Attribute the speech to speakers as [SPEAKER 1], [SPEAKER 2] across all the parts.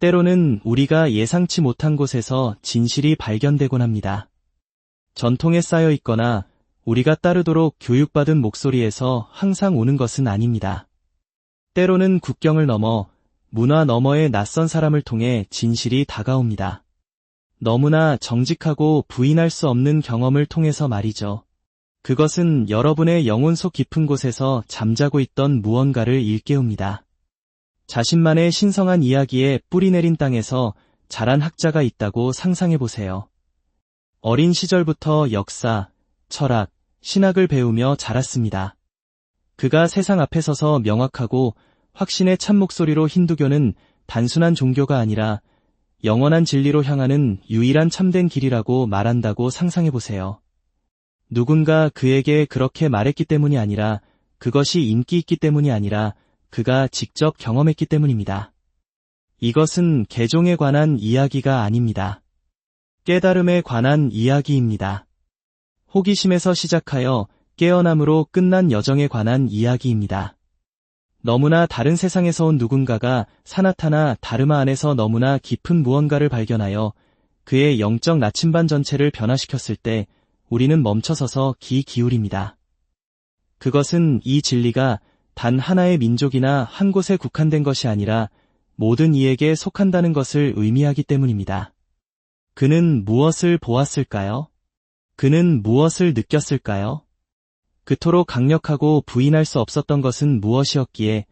[SPEAKER 1] 때로는 우리가 예상치 못한 곳에서 진실이 발견되곤 합니다. 전통에 쌓여 있거나 우리가 따르도록 교육받은 목소리에서 항상 오는 것은 아닙니다. 때로는 국경을 넘어 문화 너머의 낯선 사람을 통해 진실이 다가옵니다. 너무나 정직하고 부인할 수 없는 경험을 통해서 말이죠. 그것은 여러분의 영혼 속 깊은 곳에서 잠자고 있던 무언가를 일깨웁니다. 자신만의 신성한 이야기에 뿌리내린 땅에서 자란 학자가 있다고 상상해 보세요. 어린 시절부터 역사, 철학, 신학을 배우며 자랐습니다. 그가 세상 앞에 서서 명확하고 확신의 참 목소리로 힌두교는 단순한 종교가 아니라 영원한 진리로 향하는 유일한 참된 길이라고 말한다고 상상해 보세요. 누군가 그에게 그렇게 말했기 때문이 아니라 그것이 인기 있기 때문이 아니라 그가 직접 경험했기 때문입니다. 이것은 개종에 관한 이야기가 아닙니다. 깨달음에 관한 이야기입니다. 호기심에서 시작하여 깨어남으로 끝난 여정에 관한 이야기입니다. 너무나 다른 세상에서 온 누군가가 사나타나 다르마 안에서 너무나 깊은 무언가를 발견하여 그의 영적 나침반 전체를 변화시켰을 때 우리는 멈춰서서 귀 기울입니다. 그것은 이 진리가 단 하나의 민족이나 한 곳에 국한된 것이 아니라 모든 이에게 속한다는 것을 의미하기 때문입니다. 그는 무엇을 보았을까요? 그는 무엇을 느꼈을까요? 그토록 강력하고 부인할 수 없었던 것은 무엇이었기에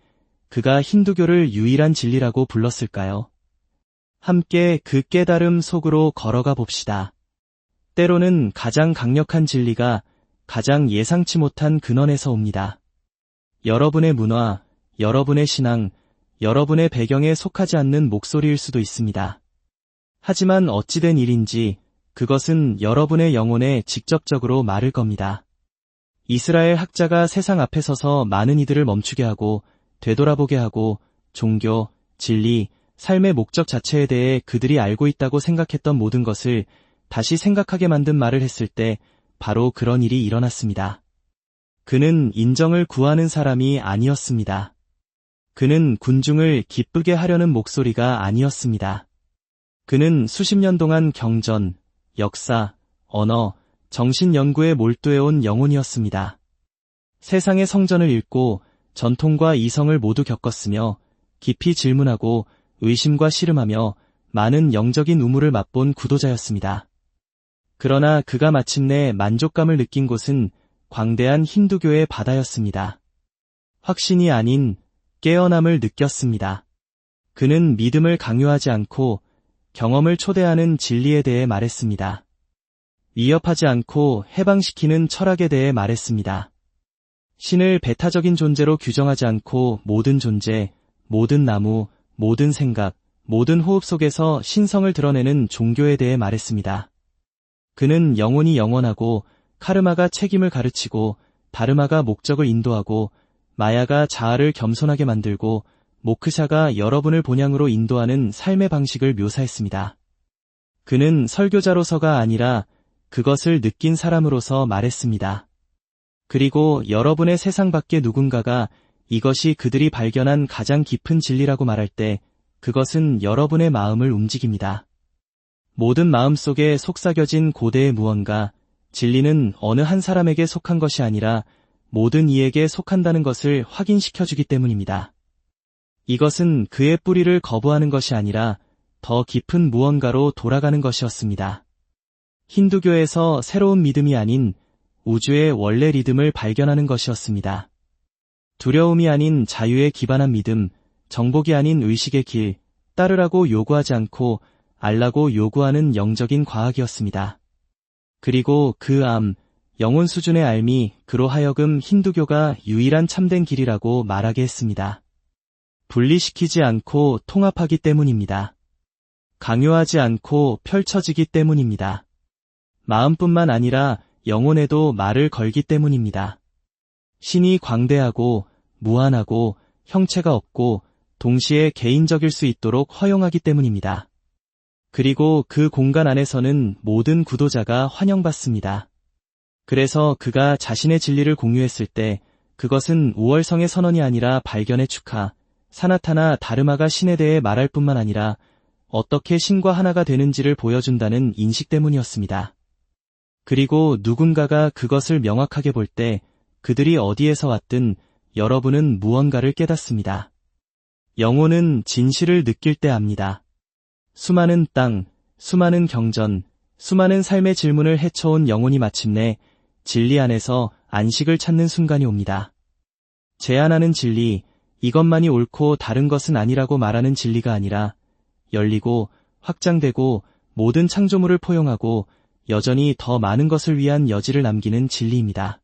[SPEAKER 1] 그가 힌두교를 유일한 진리라고 불렀을까요? 함께 그 깨달음 속으로 걸어가 봅시다. 때로는 가장 강력한 진리가 가장 예상치 못한 근원에서 옵니다. 여러분의 문화, 여러분의 신앙, 여러분의 배경에 속하지 않는 목소리일 수도 있습니다. 하지만 어찌된 일인지 그것은 여러분의 영혼에 직접적으로 말을 겁니다. 이스라엘 학자가 세상 앞에 서서 많은 이들을 멈추게 하고 되돌아보게 하고 종교, 진리, 삶의 목적 자체에 대해 그들이 알고 있다고 생각했던 모든 것을 다시 생각하게 만든 말을 했을 때 바로 그런 일이 일어났습니다. 그는 인정을 구하는 사람이 아니었습니다. 그는 군중을 기쁘게 하려는 목소리가 아니었습니다. 그는 수십 년 동안 경전, 역사, 언어, 정신 연구에 몰두해온 영혼이었습니다. 세상의 성전을 읽고 전통과 이성을 모두 겪었으며 깊이 질문하고 의심과 씨름하며 많은 영적인 우물을 맛본 구도자였습니다. 그러나 그가 마침내 만족감을 느낀 곳은 광대한 힌두교의 바다였습니다. 확신이 아닌 깨어남을 느꼈습니다. 그는 믿음을 강요하지 않고 경험을 초대하는 진리에 대해 말했습니다. 위협하지 않고 해방시키는 철학에 대해 말했습니다. 신을 배타적인 존재로 규정하지 않고 모든 존재, 모든 나무, 모든 생각, 모든 호흡 속에서 신성을 드러내는 종교에 대해 말했습니다. 그는 영혼이 영원하고 카르마가 책임을 가르치고 다르마가 목적을 인도하고 마야가 자아를 겸손하게 만들고 모크샤가 여러분을 본향으로 인도하는 삶의 방식을 묘사했습니다. 그는 설교자로서가 아니라 그것을 느낀 사람으로서 말했습니다. 그리고 여러분의 세상 밖에 누군가가 이것이 그들이 발견한 가장 깊은 진리라고 말할 때 그것은 여러분의 마음을 움직입니다. 모든 마음 속에 속삭여진 고대의 무언가, 진리는 어느 한 사람에게 속한 것이 아니라 모든 이에게 속한다는 것을 확인시켜주기 때문입니다. 이것은 그의 뿌리를 거부하는 것이 아니라 더 깊은 무언가로 돌아가는 것이었습니다. 힌두교에서 새로운 믿음이 아닌 우주의 원래 리듬을 발견하는 것이었습니다. 두려움이 아닌 자유에 기반한 믿음, 정복이 아닌 의식의 길, 따르라고 요구하지 않고 알라고 요구하는 영적인 과학이었습니다. 그리고 그 암, 영혼 수준의 알미, 그로 하여금 힌두교가 유일한 참된 길이라고 말하게 했습니다. 분리시키지 않고 통합하기 때문입니다. 강요하지 않고 펼쳐지기 때문입니다. 마음뿐만 아니라 영혼에도 말을 걸기 때문입니다. 신이 광대하고 무한하고 형체가 없고 동시에 개인적일 수 있도록 허용하기 때문입니다. 그리고 그 공간 안에서는 모든 구도자가 환영받습니다. 그래서 그가 자신의 진리를 공유했을 때 그것은 우월성의 선언이 아니라 발견의 축하, 사나타나 다르마가 신에 대해 말할 뿐만 아니라 어떻게 신과 하나가 되는지를 보여준다는 인식 때문이었습니다. 그리고 누군가가 그것을 명확하게 볼 때 그들이 어디에서 왔든 여러분은 무언가를 깨닫습니다. 영혼은 진실을 느낄 때 압니다. 수많은 땅, 수많은 경전, 수많은 삶의 질문을 헤쳐온 영혼이 마침내 진리 안에서 안식을 찾는 순간이 옵니다. 제안하는 진리, 이것만이 옳고 다른 것은 아니라고 말하는 진리가 아니라 열리고 확장되고 모든 창조물을 포용하고 여전히 더 많은 것을 위한 여지를 남기는 진리입니다.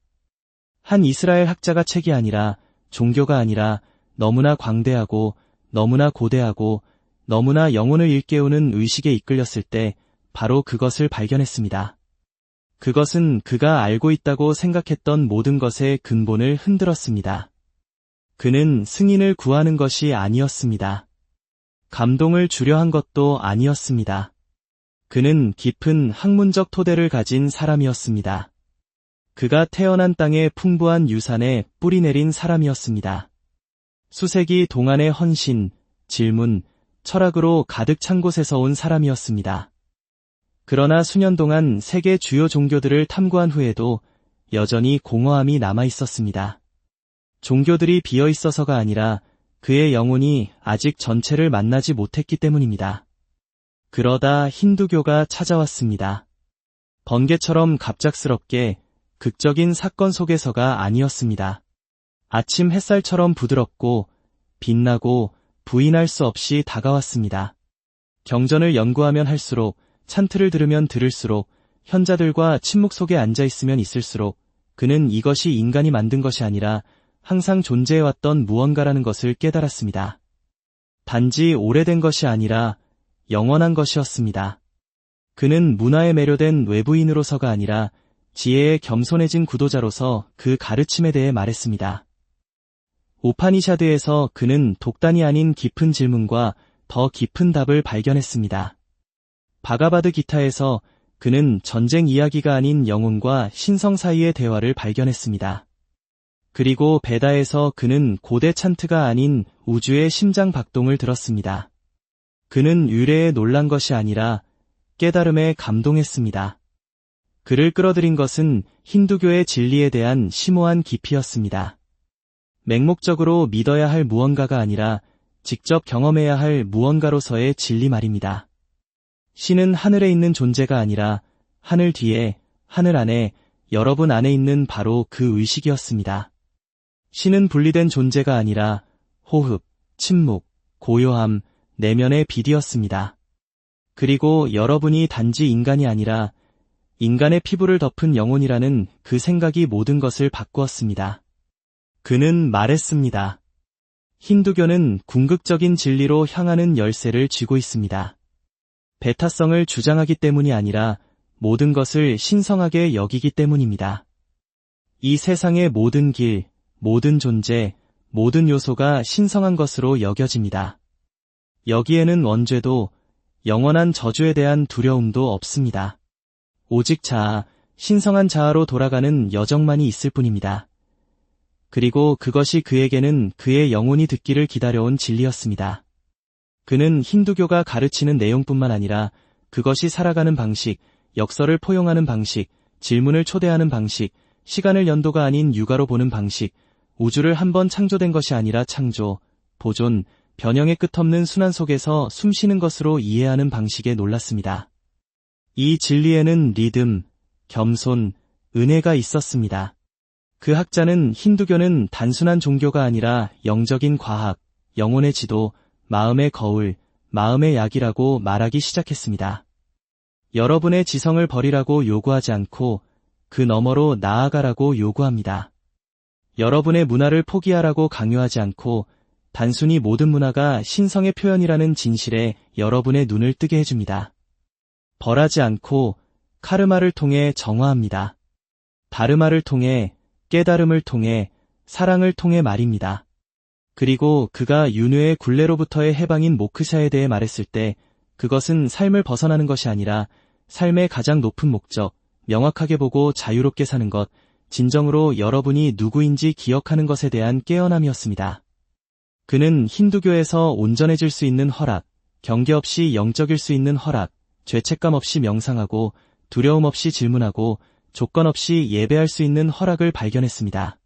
[SPEAKER 1] 한 이스라엘 학자가 책이 아니라 종교가 아니라 너무나 광대하고 너무나 고대하고 너무나 영혼을 일깨우는 의식에 이끌렸을 때 바로 그것을 발견했습니다. 그것은 그가 알고 있다고 생각했던 모든 것의 근본을 흔들었습니다. 그는 승인을 구하는 것이 아니었습니다. 감동을 주려 한 것도 아니었습니다. 그는 깊은 학문적 토대를 가진 사람이었습니다. 그가 태어난 땅의 풍부한 유산에 뿌리 내린 사람이었습니다. 수세기 동안의 헌신, 질문, 철학으로 가득 찬 곳에서 온 사람이었습니다. 그러나 수년 동안 세계 주요 종교들을 탐구한 후에도 여전히 공허함이 남아 있었습니다. 종교들이 비어 있어서가 아니라 그의 영혼이 아직 전체를 만나지 못했기 때문입니다. 그러다 힌두교가 찾아왔습니다. 번개처럼 갑작스럽게 극적인 사건 속에서가 아니었습니다. 아침 햇살처럼 부드럽고 빛나고 부인할 수 없이 다가왔습니다. 경전을 연구하면 할수록 찬트를 들으면 들을수록 현자들과 침묵 속에 앉아 있으면 있을수록 그는 이것이 인간이 만든 것이 아니라 항상 존재해왔던 무언가라는 것을 깨달았습니다. 단지 오래된 것이 아니라 영원한 것이었습니다. 그는 문화에 매료된 외부인으로서가 아니라 지혜에 겸손해진 구도자로서 그 가르침에 대해 말했습니다. 오파니샤드에서 그는 독단이 아닌 깊은 질문과 더 깊은 답을 발견했습니다. 바가바드 기타에서 그는 전쟁 이야기가 아닌 영혼과 신성 사이의 대화를 발견했습니다. 그리고 베다에서 그는 고대 찬트가 아닌 우주의 심장 박동을 들었습니다. 그는 유래에 놀란 것이 아니라 깨달음에 감동했습니다. 그를 끌어들인 것은 힌두교의 진리에 대한 심오한 깊이였습니다. 맹목적으로 믿어야 할 무언가가 아니라 직접 경험해야 할 무언가로서의 진리 말입니다. 신은 하늘에 있는 존재가 아니라 하늘 뒤에, 하늘 안에, 여러분 안에 있는 바로 그 의식이었습니다. 신은 분리된 존재가 아니라 호흡, 침묵, 고요함, 내면의 빛이었습니다. 그리고 여러분이 단지 인간이 아니라 인간의 피부를 덮은 영혼이라는 그 생각이 모든 것을 바꾸었습니다. 그는 말했습니다. 힌두교는 궁극적인 진리로 향하는 열쇠를 쥐고 있습니다. 배타성을 주장하기 때문이 아니라 모든 것을 신성하게 여기기 때문입니다. 이 세상의 모든 길, 모든 존재, 모든 요소가 신성한 것으로 여겨집니다. 여기에는 원죄도 영원한 저주에 대한 두려움도 없습니다. 오직 자아, 신성한 자아로 돌아가는 여정만이 있을 뿐입니다. 그리고 그것이 그에게는 그의 영혼이 듣기를 기다려온 진리였습니다. 그는 힌두교가 가르치는 내용뿐만 아니라 그것이 살아가는 방식, 역설을 포용하는 방식, 질문을 초대하는 방식, 시간을 연도가 아닌 육아로 보는 방식, 우주를 한번 창조된 것이 아니라 창조, 보존, 변형의 끝없는 순환 속에서 숨쉬는 것으로 이해하는 방식에 놀랐습니다. 이 진리에는 리듬, 겸손, 은혜가 있었습니다. 그 학자는 힌두교는 단순한 종교가 아니라 영적인 과학, 영혼의 지도, 마음의 거울, 마음의 약이라고 말하기 시작했습니다. 여러분의 지성을 버리라고 요구하지 않고 그 너머로 나아가라고 요구합니다. 여러분의 문화를 포기하라고 강요하지 않고 단순히 모든 문화가 신성의 표현이라는 진실에 여러분의 눈을 뜨게 해줍니다. 벌하지 않고 카르마를 통해 정화합니다. 다르마를 통해 깨달음을 통해 사랑을 통해 말입니다. 그리고 그가 윤회의 굴레로부터의 해방인 모크샤에 대해 말했을 때 그것은 삶을 벗어나는 것이 아니라 삶의 가장 높은 목적, 명확하게 보고 자유롭게 사는 것, 진정으로 여러분이 누구인지 기억하는 것에 대한 깨어남이었습니다. 그는 힌두교에서 온전해질 수 있는 허락, 경계 없이 영적일 수 있는 허락, 죄책감 없이 명상하고 두려움 없이 질문하고 조건 없이 예배할 수 있는 허락을 발견했습니다.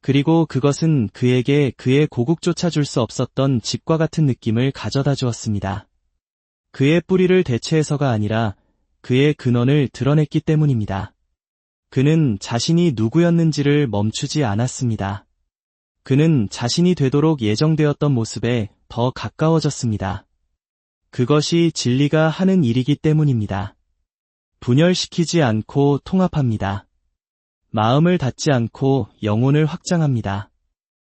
[SPEAKER 1] 그리고 그것은 그에게 그의 고국조차 줄 수 없었던 집과 같은 느낌을 가져다 주었습니다. 그의 뿌리를 대체해서가 아니라 그의 근원을 드러냈기 때문입니다. 그는 자신이 누구였는지를 멈추지 않았습니다. 그는 자신이 되도록 예정되었던 모습에 더 가까워졌습니다. 그것이 진리가 하는 일이기 때문입니다. 분열시키지 않고 통합합니다. 마음을 닫지 않고 영혼을 확장합니다.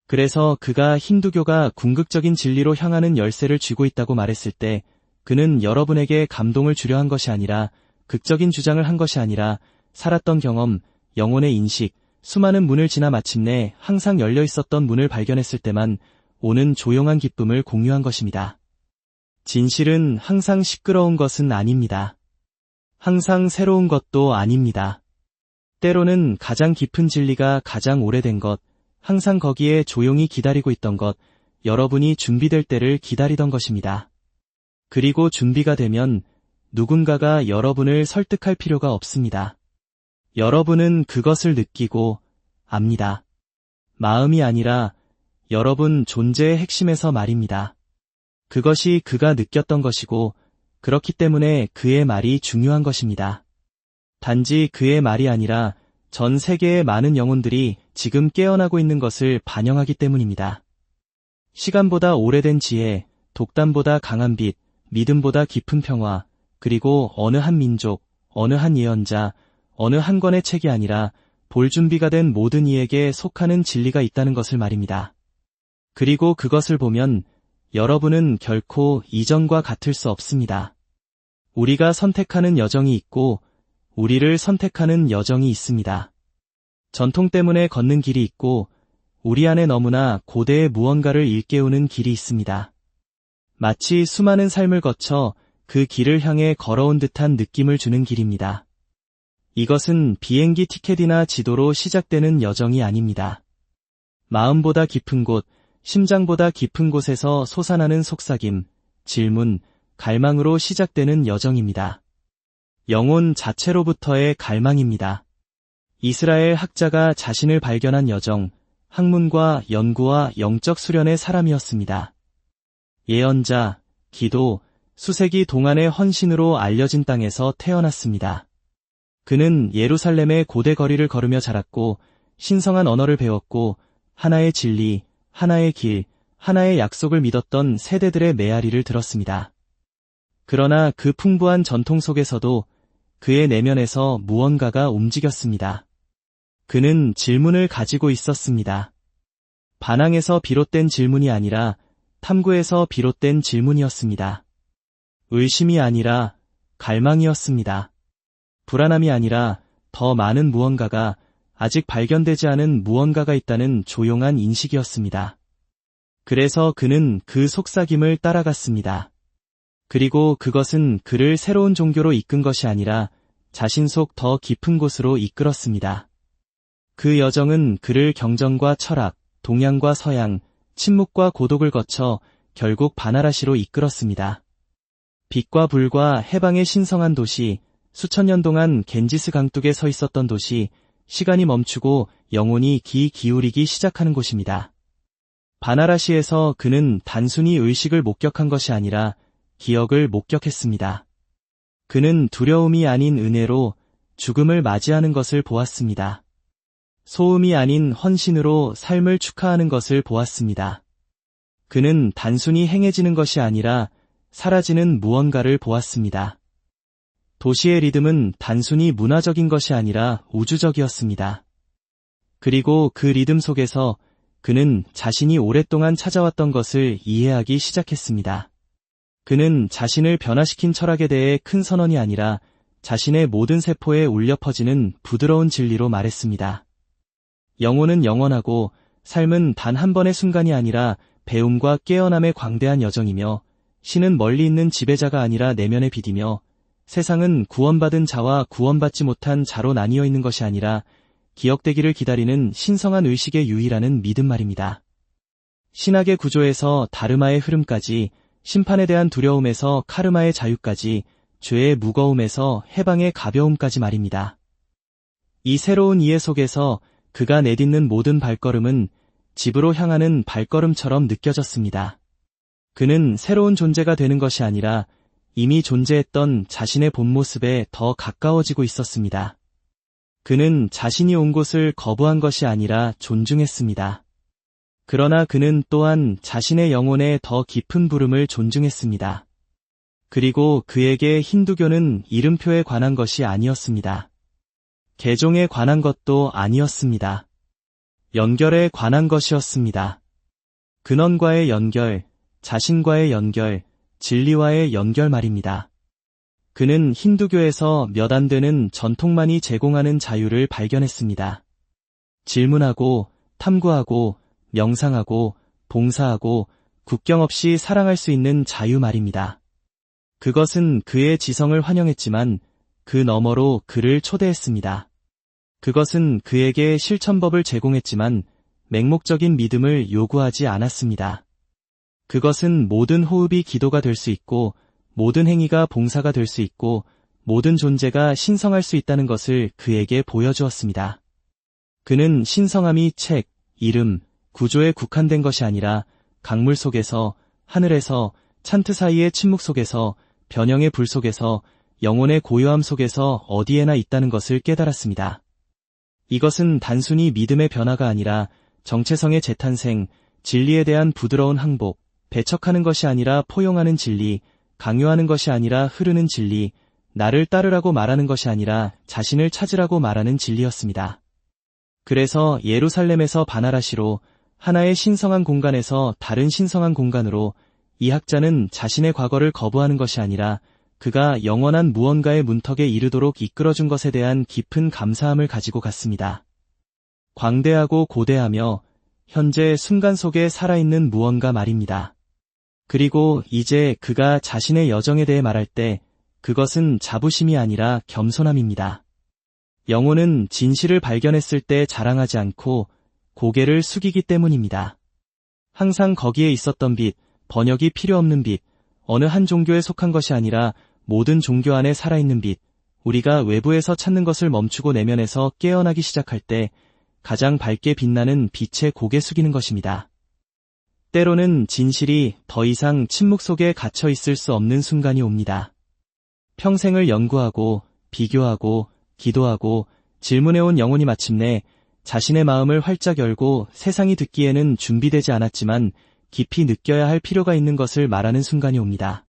[SPEAKER 1] 그래서 그가 힌두교가 궁극적인 진리로 향하는 열쇠를 쥐고 있다고 말했을 때 그는 여러분에게 감동을 주려 한 것이 아니라 극적인 주장을 한 것이 아니라 살았던 경험, 영혼의 인식, 수많은 문을 지나 마침내 항상 열려 있었던 문을 발견했을 때만 오는 조용한 기쁨을 공유한 것입니다. 진실은 항상 시끄러운 것은 아닙니다. 항상 새로운 것도 아닙니다. 때로는 가장 깊은 진리가 가장 오래된 것, 항상 거기에 조용히 기다리고 있던 것, 여러분이 준비될 때를 기다리던 것입니다. 그리고 준비가 되면 누군가가 여러분을 설득할 필요가 없습니다. 여러분은 그것을 느끼고 압니다. 마음이 아니라 여러분 존재의 핵심에서 말입니다. 그것이 그가 느꼈던 것이고 그렇기 때문에 그의 말이 중요한 것입니다. 단지 그의 말이 아니라 전 세계의 많은 영혼들이 지금 깨어나고 있는 것을 반영하기 때문입니다. 시간보다 오래된 지혜, 독단보다 강한 빛, 믿음보다 깊은 평화, 그리고 어느 한 민족, 어느 한 예언자, 어느 한 권의 책이 아니라 볼 준비가 된 모든 이에게 속하는 진리가 있다는 것을 말입니다. 그리고 그것을 보면 여러분은 결코 이전과 같을 수 없습니다. 우리가 선택하는 여정이 있고 우리를 선택하는 여정이 있습니다. 전통 때문에 걷는 길이 있고 우리 안에 너무나 고대의 무언가를 일깨우는 길이 있습니다. 마치 수많은 삶을 거쳐 그 길을 향해 걸어온 듯한 느낌을 주는 길입니다. 이것은 비행기 티켓이나 지도로 시작되는 여정이 아닙니다. 마음보다 깊은 곳, 심장보다 깊은 곳에서 솟아나는 속삭임, 질문, 갈망으로 시작되는 여정입니다. 영혼 자체로부터의 갈망입니다. 이스라엘 학자가 자신을 발견한 여정, 학문과 연구와 영적 수련의 사람이었습니다. 예언자, 기도, 수세기 동안의 헌신으로 알려진 땅에서 태어났습니다. 그는 예루살렘의 고대 거리를 걸으며 자랐고 신성한 언어를 배웠고 하나의 진리, 하나의 길, 하나의 약속을 믿었던 세대들의 메아리를 들었습니다. 그러나 그 풍부한 전통 속에서도 그의 내면에서 무언가가 움직였습니다. 그는 질문을 가지고 있었습니다. 반항에서 비롯된 질문이 아니라 탐구에서 비롯된 질문이었습니다. 의심이 아니라 갈망이었습니다. 불안함이 아니라 더 많은 무언가가 아직 발견되지 않은 무언가가 있다는 조용한 인식이었습니다. 그래서 그는 그 속삭임을 따라갔습니다. 그리고 그것은 그를 새로운 종교로 이끈 것이 아니라 자신 속 더 깊은 곳으로 이끌었습니다. 그 여정은 그를 경전과 철학, 동양과 서양, 침묵과 고독을 거쳐 결국 바나라시로 이끌었습니다. 빛과 불과 해방의 신성한 도시, 수천 년 동안 겐지스 강둑에 서 있었던 도시, 시간이 멈추고 영혼이 기 기울이기 시작하는 곳입니다. 바나라시에서 그는 단순히 의식을 목격한 것이 아니라 기억을 목격했습니다. 그는 두려움이 아닌 은혜로 죽음을 맞이하는 것을 보았습니다. 소음이 아닌 헌신으로 삶을 축하하는 것을 보았습니다. 그는 단순히 행해지는 것이 아니라 사라지는 무언가를 보았습니다. 도시의 리듬은 단순히 문화적인 것이 아니라 우주적이었습니다. 그리고 그 리듬 속에서 그는 자신이 오랫동안 찾아왔던 것을 이해하기 시작했습니다. 그는 자신을 변화시킨 철학에 대해 큰 선언이 아니라 자신의 모든 세포에 울려 퍼지는 부드러운 진리로 말했습니다. 영혼은 영원하고 삶은 단 한 번의 순간이 아니라 배움과 깨어남의 광대한 여정이며 신은 멀리 있는 지배자가 아니라 내면에 비디며 세상은 구원받은 자와 구원받지 못한 자로 나뉘어 있는 것이 아니라 기억되기를 기다리는 신성한 의식의 유의라는 믿음 말입니다. 신학의 구조에서 다르마의 흐름까지 심판에 대한 두려움에서 카르마의 자유까지, 죄의 무거움에서 해방의 가벼움까지 말입니다. 이 새로운 이해 속에서 그가 내딛는 모든 발걸음은 집으로 향하는 발걸음처럼 느껴졌습니다. 그는 새로운 존재가 되는 것이 아니라 이미 존재했던 자신의 본 모습에 더 가까워지고 있었습니다. 그는 자신이 온 곳을 거부한 것이 아니라 존중했습니다. 그러나 그는 또한 자신의 영혼에 더 깊은 부름을 존중했습니다. 그리고 그에게 힌두교는 이름표에 관한 것이 아니었습니다. 개종에 관한 것도 아니었습니다. 연결에 관한 것이었습니다. 근원과의 연결, 자신과의 연결, 진리와의 연결 말입니다. 그는 힌두교에서 몇 안 되는 전통만이 제공하는 자유를 발견했습니다. 질문하고, 탐구하고, 명상하고, 봉사하고, 국경 없이 사랑할 수 있는 자유 말입니다. 그것은 그의 지성을 환영했지만 그 너머로 그를 초대했습니다. 그것은 그에게 실천법을 제공했지만 맹목적인 믿음을 요구하지 않았습니다. 그것은 모든 호흡이 기도가 될 수 있고 모든 행위가 봉사가 될 수 있고 모든 존재가 신성할 수 있다는 것을 그에게 보여주었습니다. 그는 신성함이 책, 이름, 구조에 국한된 것이 아니라 강물 속에서, 하늘에서, 찬트 사이의 침묵 속에서, 변형의 불 속에서, 영혼의 고요함 속에서 어디에나 있다는 것을 깨달았습니다. 이것은 단순히 믿음의 변화가 아니라 정체성의 재탄생, 진리에 대한 부드러운 항복, 배척하는 것이 아니라 포용하는 진리, 강요하는 것이 아니라 흐르는 진리, 나를 따르라고 말하는 것이 아니라 자신을 찾으라고 말하는 진리였습니다. 그래서 예루살렘에서 바나라시로 하나의 신성한 공간에서 다른 신성한 공간으로 이 학자는 자신의 과거를 거부하는 것이 아니라 그가 영원한 무언가의 문턱에 이르도록 이끌어준 것에 대한 깊은 감사함을 가지고 갔습니다. 광대하고 고대하며 현재 순간 속에 살아있는 무언가 말입니다. 그리고 이제 그가 자신의 여정에 대해 말할 때 그것은 자부심이 아니라 겸손함입니다. 영혼은 진실을 발견했을 때 자랑하지 않고 고개를 숙이기 때문입니다. 항상 거기에 있었던 빛, 번역이 필요 없는 빛, 어느 한 종교에 속한 것이 아니라 모든 종교 안에 살아있는 빛, 우리가 외부에서 찾는 것을 멈추고 내면에서 깨어나기 시작할 때 가장 밝게 빛나는 빛에 고개 숙이는 것입니다. 때로는 진실이 더 이상 침묵 속에 갇혀 있을 수 없는 순간이 옵니다. 평생을 연구하고, 비교하고, 기도하고, 질문해온 영혼이 마침내 자신의 마음을 활짝 열고 세상이 듣기에는 준비되지 않았지만 깊이 느껴야 할 필요가 있는 것을 말하는 순간이 옵니다.